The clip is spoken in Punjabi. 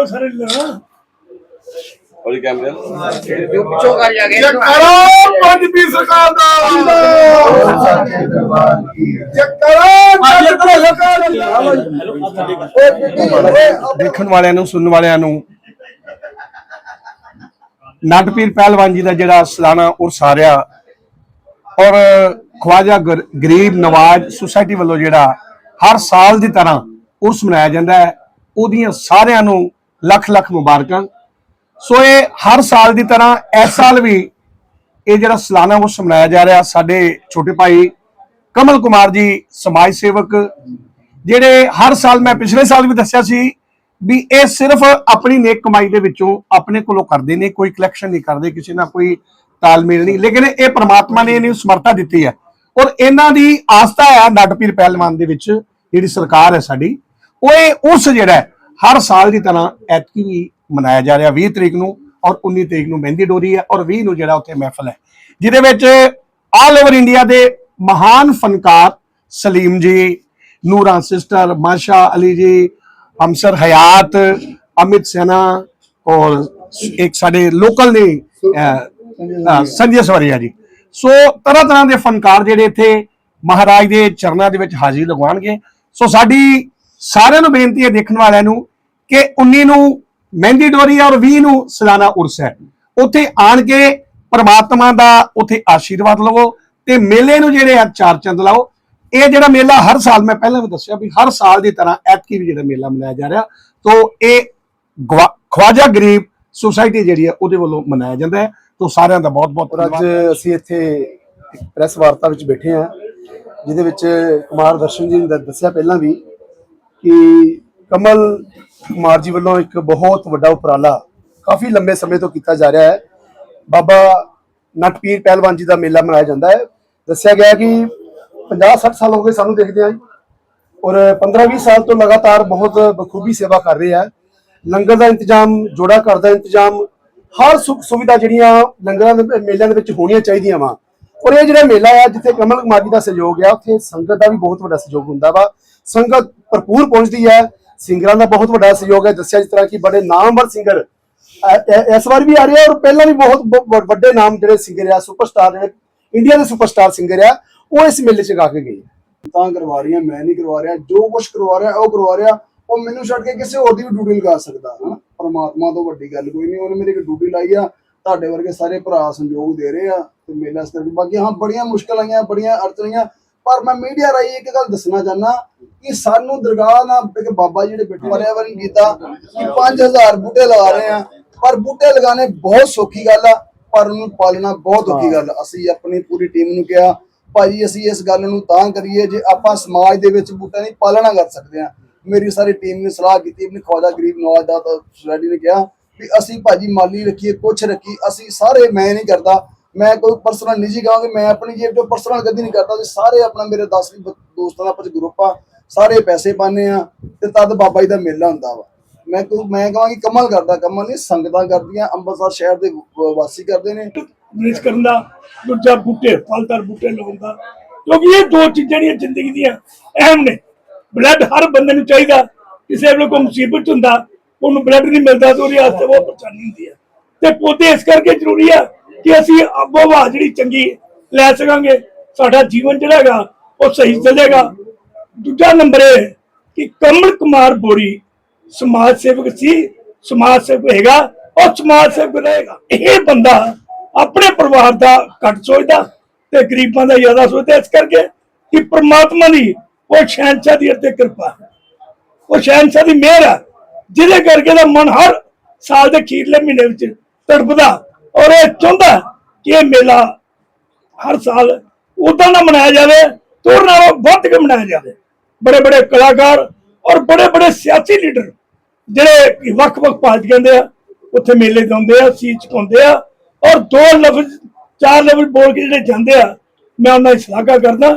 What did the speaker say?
ਕਰੋ ਸਾਰੇ ਲੜਾ ਔਰੀ ਕੈਮਰੇ ਪਿੱਛੋਂ ਕਰ ਜਾ ਕੇ। ਕਰੋ ਪੰਜ ਪੀ ਸਰਕਾਰ ਦਾ। ਦੇਖਣ ਵਾਲਿਆਂ ਨੂੰ ਸੁਣਨ ਵਾਲਿਆਂ ਨੂੰ। ਨਟਪੀਰ ਪਹਿਲਵਾਨ ਜੀ ਦਾ ਜਿਹੜਾ ਸਾਲਾਨਾ ਉਰਸ ਆ ਰਿਹਾ ਔਰ ਖਵਾਜਾ ਗਰ- ਗਰੀਬ ਨਵਾਜ ਸੁਸਾਇਟੀ ਵੱਲੋਂ ਜਿਹੜਾ ਹਰ ਸਾਲ ਦੀ ਤਰ੍ਹਾਂ ਉਰਸ ਮਨਾਇਆ ਜਾਂਦਾ ਹੈ ਉਹਦੀਆਂ ਸਾਰਿਆਂ ਨੂੰ ਲੱਖ ਲੱਖ ਮੁਬਾਰਕਾਂ। ਸੋ ਇਹ ਹਰ ਸਾਲ ਦੀ ਤਰ੍ਹਾਂ, ਇਸ ਸਾਲ ਵੀ ਇਹ ਜਿਹੜਾ ਸਾਲਾਨਾ ਉਰਸ ਮਨਾਇਆ ਜਾ ਰਿਹਾ, ਸਾਡੇ ਛੋਟੇ ਭਾਈ ਕਮਲ ਕੁਮਾਰ ਜੀ, ਸਮਾਜ ਸੇਵਕ, ਜਿਹੜੇ ਹਰ ਸਾਲ, ਮੈਂ ਪਿਛਲੇ ਸਾਲ ਵੀ ਦੱਸਿਆ ਸੀ ਵੀ ਇਹ ਸਿਰਫ ਆਪਣੀ ਨੇਕ ਕਮਾਈ ਦੇ ਵਿੱਚੋਂ ਆਪਣੇ ਕੋਲੋਂ ਕਰਦੇ ਨੇ, ਕੋਈ ਕਲੈਕਸ਼ਨ ਨਹੀਂ ਕਰਦੇ, ਕਿਸੇ ਨਾਲ ਕੋਈ ਤਾਲਮੇਲ ਨਹੀਂ। ਲੇਕਿਨ ਇਹ ਪ੍ਰਮਾਤਮਾ ਨੇ ਇਹਨੂੰ ਸਮਰੱਥਾ ਦਿੱਤੀ ਹੈ। ਔਰ ਇਹਨਾਂ ਦੀ ਆਸਥਾ ਹੈ ਨਟਪੀਰ ਪਹਿਲਵਾਨ ਦੇ ਵਿੱਚ, ਜਿਹੜੀ ਸਰਕਾਰ ਹੈ ਸਾਡੀ, ਉਹ ਇਹ ਉਸ ਜਿਹੜਾ ਹਰ ਸਾਲ ਦੀ ਤਰ੍ਹਾਂ ਐਤਕੀ ਵੀ ਮਨਾਇਆ ਜਾ ਰਿਹਾ 20 ਤਰੀਕ ਨੂੰ ਔਰ 19 ਤਰੀਕ ਨੂੰ ਮਹਿੰਦੀ ਡੋਰੀ ਹੈ ਔਰ 20 ਨੂੰ ਜਿਹੜਾ ਉੱਥੇ ਮਹਿਫਲ ਹੈ, ਜਿਹਦੇ ਵਿੱਚ ਆਲ ਓਵਰ ਇੰਡੀਆ ਦੇ ਮਹਾਨ ਫਨਕਾਰ ਸਲੀਮ ਜੀ, ਨੂਰਾਂ ਸਿਸਟਰ, ਮਾਸ਼ਾ ਅਲੀ ਜੀ, ਹਮਸਰ ਹਯਾਤ, ਅਮਿਤ ਸੈਨਾ ਔਰ ਇੱਕ ਸਾਡੇ ਲੋਕਲ ਨੇ ਸੰਜੇ ਸਵਰੀਆ ਜੀ। ਸੋ ਤਰ੍ਹਾਂ ਤਰ੍ਹਾਂ ਦੇ ਫਨਕਾਰ ਜਿਹੜੇ ਇੱਥੇ ਮਹਾਰਾਜ ਦੇ ਚਰਨਾਂ ਦੇ ਵਿੱਚ ਹਾਜ਼ਰੀ ਲਗਵਾਉਣਗੇ। ਸੋ ਸਾਡੀ ਸਾਰਿਆਂ ਨੂੰ ਬੇਨਤੀ ਹੈ ਦੇਖਣ ਵਾਲਿਆਂ ਨੂੰ ਕਿ 19 ਨੂੰ ਮਹਿੰਦੀ ਡੋਰੀ ਔਰ 20 ਨੂੰ ਸਾਲਾਨਾ ਉਰਸ ਹੈ। ਉੱਥੇ ਆਣ ਕੇ ਪ੍ਰਮਾਤਮਾ ਦਾ ਉੱਥੇ ਆਸ਼ੀਰਵਾਦ ਲਵੋ ਤੇ ਮੇਲੇ ਨੂੰ ਜਿਹੜੇ ਆ ਚਾਰ ਚੰਦ ਲਾਓ। ਇਹ ਜਿਹੜਾ ਮੇਲਾ ਹਰ ਸਾਲ ਮੈਂ ਪਹਿਲਾਂ ਵੀ ਦੱਸਿਆ ਵੀ ਹਰ ਸਾਲ ਦੀ ਤਰ੍ਹਾਂ ਐਤਕੀ ਵੀ ਜਿਹੜਾ ਮੇਲਾ ਮਨਾਇਆ ਜਾ ਰਿਹਾ। ਤੋਂ ਇਹ ਖਵਾਜਾ ਗਰੀਬ ਸੁਸਾਇਟੀ ਜਿਹੜੀ ਹੈ ਉਹਦੇ ਵੱਲੋਂ ਮਨਾਇਆ ਜਾਂਦਾ ਹੈ। ਤੋਂ ਸਾਰਿਆਂ ਦਾ ਬਹੁਤ ਬਹੁਤ ਅੱਜ ਅਸੀਂ ਇੱਥੇ ਪ੍ਰੈਸ ਵਾਰਤਾ ਵਿੱਚ ਬੈਠੇ ਹਾਂ ਜਿਹਦੇ ਵਿੱਚ ਕੁਮਾਰ ਦਰਸ਼ਨ ਜੀ ਨੇ ਦੱਸਿਆ ਪਹਿਲਾਂ ਵੀ ਕਿ ਕਮਲ ਕੁਮਾਰ ਜੀ ਵੱਲੋਂ ਇੱਕ ਬਹੁਤ ਵੱਡਾ ਉਪਰਾਲਾ ਕਾਫੀ ਲੰਬੇ ਸਮੇਂ ਤੋਂ ਕੀਤਾ ਜਾ ਰਿਹਾ ਹੈ। ਬਾਬਾ ਨਟਪੀਰ ਪਹਿਲਵਾਨ ਜੀ ਦਾ ਮੇਲਾ ਮਨਾਇਆ ਜਾਂਦਾ ਹੈ। ਦੱਸਿਆ ਗਿਆ ਕਿ 50 60 ਸਾਲ ਹੋ ਗਏ ਸਾਨੂੰ ਦੇਖਦੇ ਆਂ ਔਰ 15 20 ਸਾਲ ਤੋਂ ਲਗਾਤਾਰ ਬਹੁਤ ਬਖੂਬੀ ਸੇਵਾ ਕਰ ਰਹੇ ਆ। ਲੰਗਰ ਦਾ ਇੰਤਜ਼ਾਮ, ਜੋੜਾ ਘਰ ਦਾ ਇੰਤਜ਼ਾਮ, ਹਰ ਸੁੱਖ ਸੁਵਿਧਾ ਜਿਹੜੀਆਂ ਲੰਗਰਾਂ ਦੇ ਮੇਲਿਆਂ ਦੇ ਵਿੱਚ ਹੋਣੀਆਂ ਚਾਹੀਦੀਆਂ ਵਾ। ਔਰ ਇਹ ਜਿਹੜਾ ਮੇਲਾ ਆ, ਜਿੱਥੇ ਕਮਲ ਕੁਮਾਰ ਜੀ ਦਾ ਸਹਿਯੋਗ ਆ, ਉੱਥੇ ਸੰਗਤ ਦਾ ਵੀ ਬਹੁਤ ਵੱਡਾ ਸਹਿਯੋਗ ਹੁੰਦਾ ਵਾ। ਸੰਗਤ ਭਰਪੂਰ ਪਹੁੰਚਦੀ ਹੈ। ਸਿੰਗਰਾਂ ਦਾ ਬਹੁਤ ਵੱਡਾ ਸਹਿਯੋਗ ਹੈ। ਦੱਸਿਆ ਜਿਸ ਤਰ੍ਹਾਂ ਕਿ ਬੜੇ ਨਾਮਵਰ ਸਿੰਗਰ ਇਸ ਵਾਰ ਵੀ ਆ ਰਹੇ ਔਰ ਪਹਿਲਾਂ ਵੀ ਬਹੁਤ ਵੱਡੇ ਨਾਮ ਜਿਹੜੇ ਸਿੰਗਰ ਆ, ਸੁਪਰਸਟਾਰ ਜਿਹੜੇ ਇੰਡੀਆ ਦੇ ਸੁਪਰਸਟਾਰ ਸਿੰਗਰ ਆ, ਉਹ ਇਸ ਮੇਲੇ 'ਚ ਗਾ ਕੇ ਗਏ। ਤਾਂ ਕਰਵਾ ਰਹੀਆਂ ਮੈਂ ਨਹੀਂ ਕਰਵਾ ਰਿਹਾ। ਜੋ ਕੁਝ ਕਰਵਾ ਰਿਹਾ, ਉਹ ਕਰਵਾ ਰਿਹਾ। ਉਹ ਮੈਨੂੰ ਛੱਡ ਕੇ ਕਿਸੇ ਹੋਰ ਦੀ ਵੀ ਡਿਊਟੀ ਲਗਾ ਸਕਦਾ, ਹਨਾ? ਪਰਮਾਤਮਾ ਤੋਂ ਵੱਡੀ ਗੱਲ ਕੋਈ ਨਹੀਂ, ਉਹਨੇ ਮੇਰੀ ਇੱਕ ਡਿਊਟੀ ਲਾਈ ਆ। ਤੁਹਾਡੇ ਵਰਗੇ ਸਾਰੇ ਭਰਾ ਸੰਯੋਗ ਦੇ ਰਹੇ ਆ। ਤੇ ਮੇਲਾ ਸਤਰ ਬਾਕੀ ਹਾਂ, ਬੜੀਆਂ ਮੁਸ਼ਕਲ ਆਈਆਂ, ਬੜੀਆਂ ਅੜਚਣੀਆਂ ਪਰ ਮੈਂ ਮੀਡੀਆ ਰਾਹੀਂ ਇੱਕ ਗੱਲ ਦੱਸਣਾ ਚਾਹਨਾ ਕਿ ਸਾਨੂੰ ਦਰਗਾਹ ਨਾਲ ਇੱਕ ਬਾਬਾ ਜਿਹੜੇ ਬੈਠੇ ਵਾਲਿਆਂ ਕੀਤਾ ਕਿ 5000 ਬੂਟੇ ਲਗਾ ਰਹੇ ਆ। ਪਰ ਬੂਟੇ ਲਗਾਣੇ ਬਹੁਤ ਸੌਖੀ ਗੱਲ ਆ, ਪਰ ਉਹਨੂੰ ਪਾਲਣਾ ਬਹੁਤ ਔਖੀ ਗੱਲ ਅਸੀਂ ਆਪਣੀ ਪੂਰੀ ਟੀਮ ਨੂੰ ਕਿਹਾ ਭਾਜੀ ਅਸੀਂ ਇਸ ਗੱਲ ਨੂੰ ਤਾਂ ਕਰੀਏ ਜੇ ਆਪਾਂ ਸਮਾਜ ਦੇ ਵਿੱਚ ਬੂਟਿਆਂ ਦੀ ਪਾਲਣਾ ਕਰ ਸਕਦੇ ਹਾਂ ਮੇਰੀ ਸਾਰੀ ਟੀਮ ਨੇ ਸਲਾਹ ਕੀਤੀ, ਆਪਣੀ ਖਵਾਜਾ ਗਰੀਬ ਨਵਾਜ ਦਾ ਸੋਸਾਇਟੀ ਨੇ ਕਿਹਾ ਵੀ ਅਸੀਂ ਭਾਜੀ ਮਾਲੀ ਰੱਖੀਏ, ਕੁਛ ਰੱਖੀ ਅਸੀਂ ਸਾਰੇ, ਮੈਂ ਨਹੀਂ ਕਰਦਾ, ਮੈਂ ਕੋਈ ਪਰਸਨਲ ਨਿੱਜੀ ਕਹਾਂਗੇ, ਮੈਂ ਆਪਣੀ ਜੇਬ ਤੋਂ ਪਰਸਨਲ ਕਦੀ ਨਹੀਂ ਕਰਦਾ ਤੇ ਸਾਰੇ ਆਪਣਾ ਮੇਰੇ 10 ਵੀ ਦੋਸਤਾਂ ਦਾ ਆਪਸ ਗਰੁੱਪ ਆ। ਸਾਰੇ ਪੈਸੇ ਪਾਣੇ ਆ ਤੇ ਤਦ ਬਾਬਾ ਜੀ ਦਾ ਮੇਲਾ ਹੁੰਦਾ ਵਾ। ਮੈਂ ਕੋਈ ਮੈਂ ਕਹਾਂਗੀ ਕਮਲ ਕਰਦਾ, ਕਮਲ ਨਹੀਂ, ਸੰਗਤਾਂ ਕਰਦੀਆਂ, ਅੰਮ੍ਰਿਤਸਰ ਸ਼ਹਿਰ ਦੇ ਵਾਸੀ ਕਰਦੇ ਨੇ। ਬਿਜ਼ਨਸ ਕਰਨ ਦਾ, ਦੂਜਾ ਬੂਟੇ, ਫਲਦਾਰ ਬੂਟੇ ਲਾਉਣ ਕਿਉਂਕਿ ਇਹ ਦੋ ਚੀਜ਼ਾਂ ਜਿਹੜੀਆਂ ਜ਼ਿੰਦਗੀ ਦੀਆਂ ਅਹਿਮ ਨੇ। ਬਲੱਡ ਹਰ ਬੰਦੇ ਨੂੰ ਚਾਹੀਦਾ। ਕਿਸੇ ਵੇਲੇ ਕੋਈ ਮੁਸੀਬਤ 'ਚ ਹੁੰਦਾ, ਉਹਨੂੰ ਬਲੱਡ ਨਹੀਂ ਮਿਲਦਾ ਤਾਂ ਉਹਦੇ ਵਾਸਤੇ ਬਹੁਤ ਪਰੇਸ਼ਾਨੀ ਹੁੰਦੀ ਹੈ। ਤੇ ਪੌਦੇ ਇਸ ਕਰਕੇ ਜ਼ਰੂਰੀ ਆ ਕਿ ਅਸੀਂ ਆਬੋ ਹਵਾ ਜਿਹੜੀ ਚੰਗੀ ਲੈ ਸਕਾਂਗੇ। ਸਾਡਾ ਜੀਵਨ ਜਿਹੜਾ ਹੈਗਾ, ਉਹ ਸਹੀ ਚੱਲੇਗਾ। ਦੂਜਾ ਨੰਬਰ ਇਹ ਕਿ ਕਮਲ ਕੁਮਾਰ ਬੋਰੀ ਸਮਾਜ ਸੇਵਕ ਸੀ, ਸਮਾਜ ਸੇਵਕ ਹੋਏਗਾ ਉਹ ਸਮਾਜ ਸੇਵਕ ਰਹੇਗਾ। ਇਹ ਬੰਦਾ ਆਪਣੇ ਪਰਿਵਾਰ ਦਾ ਘੱਟ ਸੋਚਦਾ ਤੇ ਗਰੀਬਾਂ ਦਾ ਜ਼ਿਆਦਾ ਸੋਚਦਾ, ਇਸ ਕਰਕੇ ਕਿ ਪ੍ਰਮਾਤਮਾ ਦੀ ਉਹ ਸ਼ੈਨਸ਼ਾਹ ਦੀ ਅਤੇ ਕਿਰਪਾ ਉਹ ਸ਼ੈਨਸ਼ਾਹ ਦੀ ਮਿਹਰ ਹੈ, ਜਿਹਦੇ ਕਰਕੇ ਦਾ ਮਨ ਹਰ ਸਾਲ ਦੇ ਖੀਰਲੇ ਮਹੀਨੇ ਵਿੱਚ ਤੜਪਦਾ। ਔਰ ਇਹ ਚਾਹੁੰਦਾ ਕਿ ਇਹ ਮੇਲਾ ਹਰ ਸਾਲ ਉਦਾਂ ਨਾ ਮਨਾਇਆ ਜਾਵੇ ਤੋਰ ਨਾਲੋਂ ਵੱਧ ਕੇ ਮਨਾਇਆ ਜਾਵੇ। ਬੜੇ ਬੜੇ ਕਲਾਕਾਰ ਔਰ ਬੜੇ ਬੜੇ ਸਿਆਸੀ ਲੀਡਰ ਜਿਹੜੇ ਵੱਖ-ਵੱਖ ਪਾਰਟੀਆਂ ਦੇ ਆ, ਉੱਥੇ ਮੇਲੇ ਤੇ ਆ, ਸੀਟ ਚੁਕਾਉਂਦੇ ਆ ਔਰ ਦੋ ਲਫ਼ਜ਼, ਚਾਰ ਲਫ਼ਜ਼ ਬੋਲ ਕੇ ਜਿਹੜੇ ਜਾਂਦੇ ਆ, ਮੈਂ ਉਹਨਾਂ ਦੀ ਸ਼ਲਾਘਾ ਕਰਦਾ।